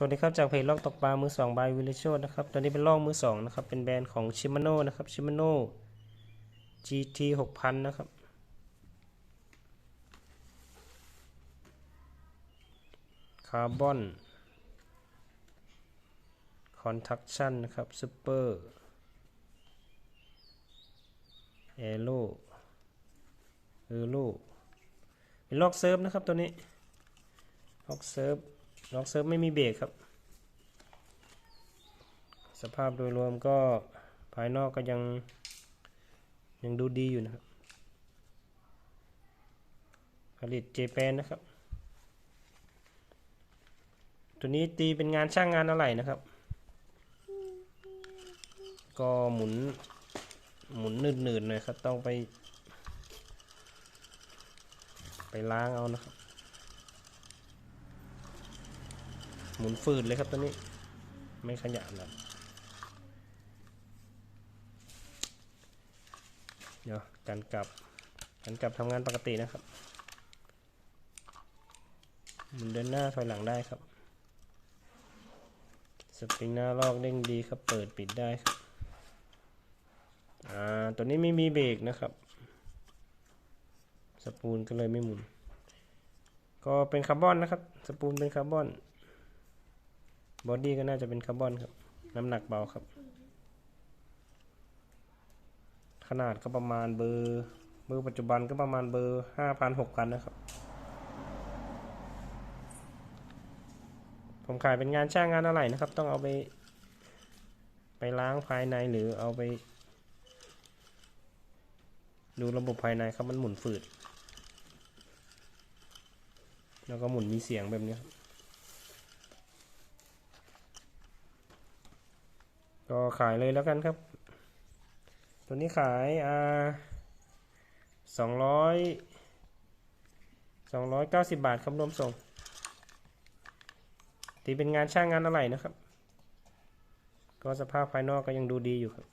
สวัสดีครับ จากเพจลอกตกปลามือสองบายวิลโชนะครับ ตอนนี้เป็นลอกมือสองนะครับ เป็นแบรนด์ของชิมาโน่นะครับชิมาโน่ GT 6000 นะครับ คาร์บอนคอนทักชั่นนะครับซูเปอร์เอโลเอโลเป็นลอกเซิร์ฟนะครับตัวนี้ลอกเซิร์ฟ ล็อกเซิร์ฟไม่มีเบรกครับ สภาพโดยรวมก็ภายนอกก็ยังยังดูดีอยู่นะครับ ผลิตเจแปนนะครับ ตัวนี้ตีเป็นงานช่างงานอะไรนะครับ ก็หมุนหมุนหนืดๆหน่อยครับ ต้องไป ไปล้างเอานะครับ หมุนฟืดเลยครับตัวนี้ ไม่ขยับนะเดี๋ยวการกลับการกลับทำงานปกตินะครับหมุนเดินหน้าถอยหลังได้ครับ สปริงหน้าลอกเด้งดีครับ เปิดปิดได้ครับอ่าตัวนี้ไม่มีเบรกนะครับ สปูลก็เลยไม่หมุน ก็เป็นคาร์บอนนะครับ สปูลเป็นคาร์บอน บอดี้ก็น่าจะเป็นคาร์บอนครับ น้ำหนักเบาครับ ขนาดก็ประมาณเบอร์เบอร์ปัจจุบันก็ประมาณเบอร์ห้าพันหกพันนะครับ ผมขายเป็นงานช่างงานอะไรนะครับ ต้องเอาไป ไปล้างภายในหรือเอาไป ดูระบบภายในครับมันหมุนฝืด แล้วก็หมุนมีเสียงแบบนี้ครับ ก็ขายเลยแล้วกันครับ ตัวนี้ขายอ่าสองร้อยสองร้อยเก้าสิบบาทครับรวมส่งตีเป็นงานช่างงานอะไรนะครับ ก็สภาพภายนอกก็ยังดูดีอยู่ครับ